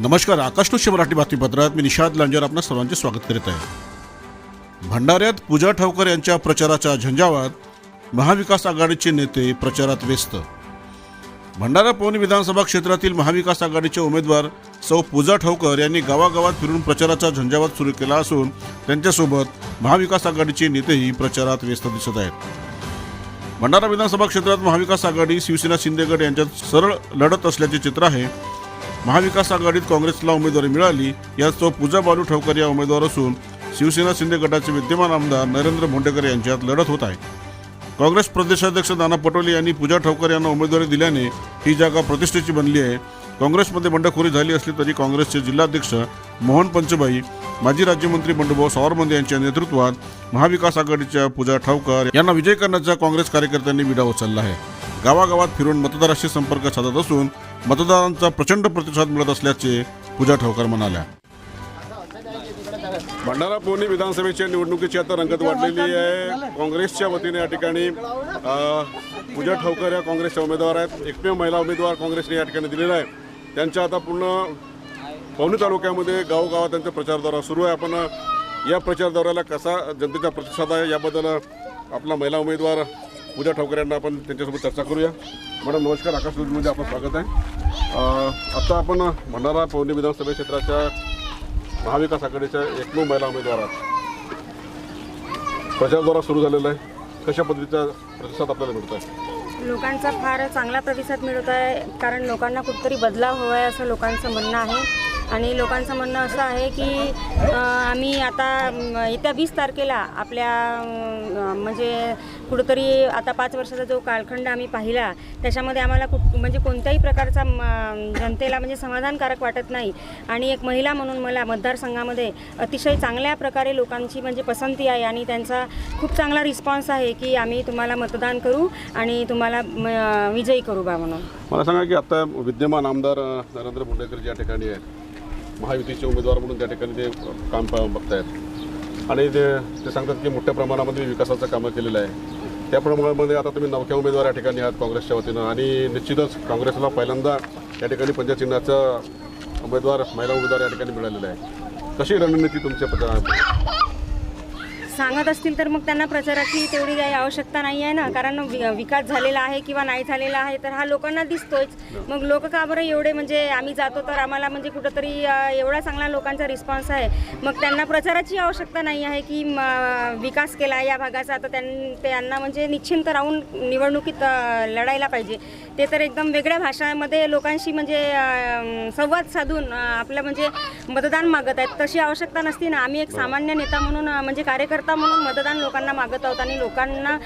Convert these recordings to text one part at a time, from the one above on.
नमस्कार आकाशनुष्य मराठी बातमीपत्रात मी निषाद लांजर आपणा सर्वांचे स्वागत करीत आहे. भंडाऱ्यात पूजा ठावकर यांच्या प्रचाराच्या झंझावात महाविकास आघाडीचे नेते प्रचारात व्यस्त. भंडारा पवनी विधानसभा क्षेत्रातील महाविकास आघाडीचे उमेदवार सौ पूजा ठावकर यांनी गावागावात फिरून प्रचाराचा झंझावात सुरू केला असून त्यांच्यासोबत महाविकास आघाडीचे नेतेही प्रचारात व्यस्त दिसत आहेत. भंडारा विधानसभा क्षेत्रात महाविकास आघाडी शिवसेना शिंदेगड यांच्यात सरळ लढत असल्याचे चित्र आहे. महाविकास आघाडीत काँग्रेसला उमेदवारी मिळाली यात तो पूजा बालू ठवकर या उमेदवार असून शिवसेना शिंदे गटाचे विद्यमान आमदार नरेंद्र भोंडेकर यांच्यात लढत होत आहे. काँग्रेस प्रदेशाध्यक्ष नाना पटोले यांनी पूजा ठवकर यांना उमेदवारी दिल्याने ही जागा प्रतिष्ठेची बनली आहे. काँग्रेसमध्ये बंडखोरी झाली असली तरी काँग्रेसचे जिल्हाध्यक्ष मोहन पंचबाई माजी राज्यमंत्री बंडूभाऊ सावरमंदे यांच्या नेतृत्वात महाविकास आघाडीच्या पूजा ठावकर यांना विजय करण्याचा काँग्रेस कार्यकर्त्यांनी विडा उचलला आहे. गावागावात फिरून मतदाराशी संपर्क साधत असून मतदारांचा प्रचंड प्रतिसाद मिळत असल्याचे पूजा ठावकर म्हणाल्या. भंडारा पोहणी विधानसभेच्या निवडणुकीची आता रंगत वाढलेली आहे. काँग्रेसच्या वतीने या ठिकाणी पूजा ठावकर या काँग्रेसच्या उमेदवार आहेत. एकमेव महिला उमेदवार काँग्रेसने या ठिकाणी दिलेला आहे. त्यांच्या आता पूर्ण पवनी तालुक्यामध्ये गावोगावात त्यांचा प्रचार दौरा सुरू आहे. आपण या प्रचार दौऱ्याला कसा जनतेचा प्रतिसाद आहे याबद्दल आपला महिला उमेदवार पूजा ठाकरे यांना आपण त्यांच्यासोबत चर्चा करूया. मॅडम नमस्कार. आकाश न्यूजमध्ये आपलं स्वागत आहे. आता आपण भंडारा पवनी विधानसभा क्षेत्राच्या महाविकास आघाडीच्या एकमेव महिला उमेदवारात प्रचारद्वारा सुरू झालेला आहे. कशा पद्धतीचा प्रतिसाद आपल्याला मिळतो आहे लोकांचा फार चांगला प्रतिसाद मिळत आहे कारण लोकांना कुठतरी बदलाव हवा आहे असं लोकांचं म्हणणं आहे. आणि लोकांचं म्हणणं असं आहे की आम्ही आता येत्या वीस तारखेला आपल्या म्हणजे कुठंतरी आता पाच वर्षाचा जो कालखंड आम्ही पाहिला त्याच्यामध्ये आम्हाला कुठ म्हणजे कोणत्याही प्रकारचा म, जनतेला म्हणजे समाधानकारक वाटत नाही. आणि एक महिला म्हणून मला मतदारसंघामध्ये अतिशय चांगल्या प्रकारे लोकांची म्हणजे पसंती आहे आणि त्यांचा खूप चांगला रिस्पॉन्स आहे की आम्ही तुम्हाला मतदान करू आणि तुम्हाला विजयी करू बा म्हणून. मला सांगा की आता विद्यमान आमदार नरेंद्र बोंडेकर ज्या ठिकाणी आहेत महायुतीचे उमेदवार म्हणून त्या ठिकाणी ते काम बघतायत. आणि ते ते सांगतात की मोठ्या प्रमाणामध्ये विकासाचं कामं केलेलं आहे. त्या प्रमाणामध्ये आता तुम्ही नवख्या उमेदवार या ठिकाणी आहात काँग्रेसच्या वतीनं. आणि निश्चितच काँग्रेसला पहिल्यांदा या ठिकाणी पंचायत उमेदवार महिला उमेदवार या ठिकाणी मिळालेला आहे. कशी रणनीती तुमच्या पदा सांगत असतील तर मग त्यांना प्रचाराची तेवढी काही आवश्यकता नाही आहे ना. कारण वि- विकास झालेला आहे किंवा नाही झालेला आहे तर हा लोकांना दिसतोच मग लोक का बरं एवढे म्हणजे आम्ही जातो तर आम्हाला म्हणजे कुठंतरी अं, एवढा चांगला लोकांचा रिस्पॉन्स आहे. मग त्यांना प्रचाराची आवश्यकता नाही आहे की म, विकास केला या भागाचा तर त्यां त्यांना म्हणजे निश्चिंत राहून निवडणुकीत अं, लढायला पाहिजे. ते तर एकदम वेगळ्या भाषामध्ये लोकांशी म्हणजे अं, संवाद साधून अं, आपलं म्हणजे मतदान मागत आहेत. तशी आवश्यकता नसती ना. आम्ही एक सामान्य नेता म्हणून अं, म्हणजे कार्यकर्ता म्हणून मतदान लोकांना मागत आहोत आणि लोकांना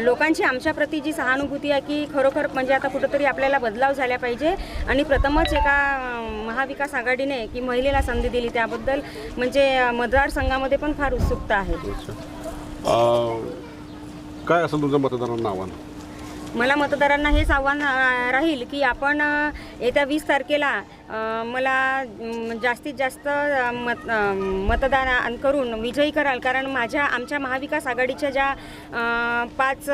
लोकांची आमच्या प्रती जी सहानुभूती आहे की खरोखर म्हणजे आता कुठंतरी आपल्याला बदलाव झाला पाहिजे. आणि प्रथमच एका महाविकास आघाडीने की महिलेला संधी दिली त्याबद्दल म्हणजे मतदारसंघामध्ये पण फार उत्सुकता आहे. काय तुमचं मतदारांना आव्हान? मला मतदारांना हेच आव्हान राहील की आपण येत्या वीस तारखेला मला जास्तीत जास्त मत मतदान करून विजयी कराल. कारण माझ्या आमच्या महाविकास आघाडीच्या ज्या पाच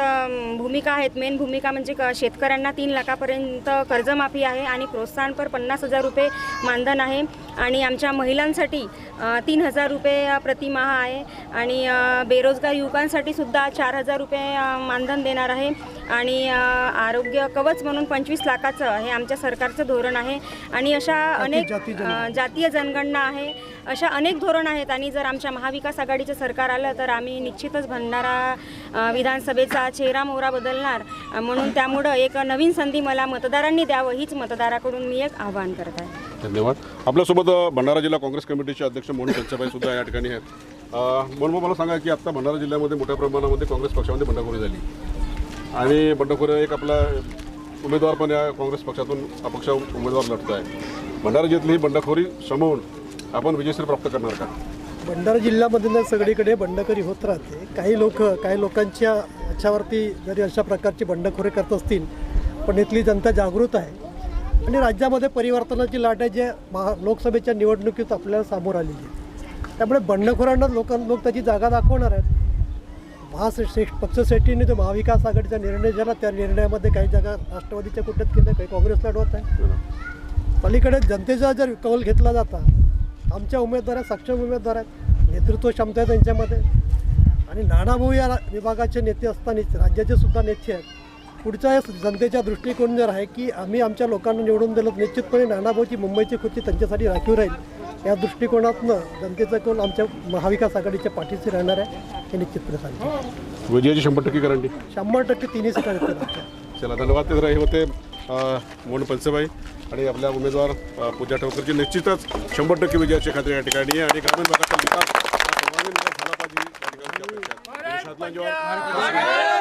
भूमिका आहेत मेन भूमिका म्हणजे क- शेतकऱ्यांना तीन लाखापर्यंत कर्जमाफी आहे आणि प्रोत्साहनपर पन्नास हजार रुपये मानधन आहे. आणि आमच्या महिलांसाठी तीन हजार रुपये प्रतिमाह आहे. आणि बेरोजगार युवकांसाठी सुद्धा चार हजार रुपये मानधन देणार आहे. आणि आरोग्य कवच म्हणून पंचवीस लाखाचं हे आमच्या सरकारचं धोरण आहे. आणि अशा अनेक जातीय जनगणना आहे. अशा अनेक धोरण आहेत आणि जर आमच्या महाविकास आघाडीचं सरकार आलं तर आम्ही निश्चितच भंडारा विधानसभेचा चेहरा मोहरा बदलणार. म्हणून त्यामुळं एक नवीन संधी मला मतदारांनी द्यावं हीच मतदाराकडून मी एक आवाहन करत आहे. धन्यवाद. आपल्यासोबत भंडारा जिल्हा काँग्रेस कमिटीचे अध्यक्ष मोहन पंचबाई सुद्धा या ठिकाणी आहेत. भाऊ, मला सांगा की आता भंडारा जिल्ह्यामध्ये मोठ्या प्रमाणामध्ये काँग्रेस पक्षामध्ये बंडखोरी झाली. आणि बंडखोरी एक आपला उमेदवार पण या काँग्रेस पक्षातून अपक्ष उमेदवार लढतो आहे. भंडारा जिल्ह्यातली ही बंडखोरी समवून आपण विजयश्री प्राप्त करणार का? भंडारा जिल्ह्यामधील सगळीकडे बंडखोरी होत राहते. काही लोक काही लोकांच्या याच्यावरती जरी अशा प्रकारची बंडखोरी करत असतील पण इथली जनता जागृत आहे. आणि राज्यामध्ये परिवर्तनाची लाट आहे जे महा लोकसभेच्या निवडणुकीत आपल्याला समोर आलेली आहे. त्यामुळे बंडखोरांना लोक लोक त्याची जागा दाखवणार आहेत. महाश्रेष्ठ पक्षश्रेष्ठीने जो महाविकास आघाडीचा निर्णय झाला त्या निर्णयामध्ये काही जागा राष्ट्रवादीच्या कुठ्यात केल्या काही काँग्रेस लढवत आहे. पलीकडे जनतेचा जर कौल घेतला जाता आमच्या उमेदवार आहेत सक्षम उमेदवार आहेत नेतृत्व क्षमता आहे त्यांच्यामध्ये. आणि नाणाभाऊ या विभागाचे नेते असतानाच राज्याचे सुद्धा नेते आहेत. पुढच्या या जनतेच्या दृष्टिकोन जर आहे की आम्ही आमच्या लोकांना निवडून दिलं तर निश्चितपणे नानाभाऊची मुंबईची खुर्ची त्यांच्यासाठी राखीव राहील. या दृष्टिकोनातनं जनतेचा कौल आमच्या महाविकास आघाडीच्या पाठीशी राहणार आहे हे निश्चितपणे सांगतो. विजयाची शंभर टक्के गॅरंटी शंभर टक्के तिन्ही सीटा चला धन्यवाद ते हे होते मोहन पंचबाई आणि आपल्या उमेदवार पूजा ठोकरची निश्चितच शंभर टक्के विजयाची खात्री या ठिकाणी आहे. आणि ग्रामीण भागाचा विकास झाला पाहिजे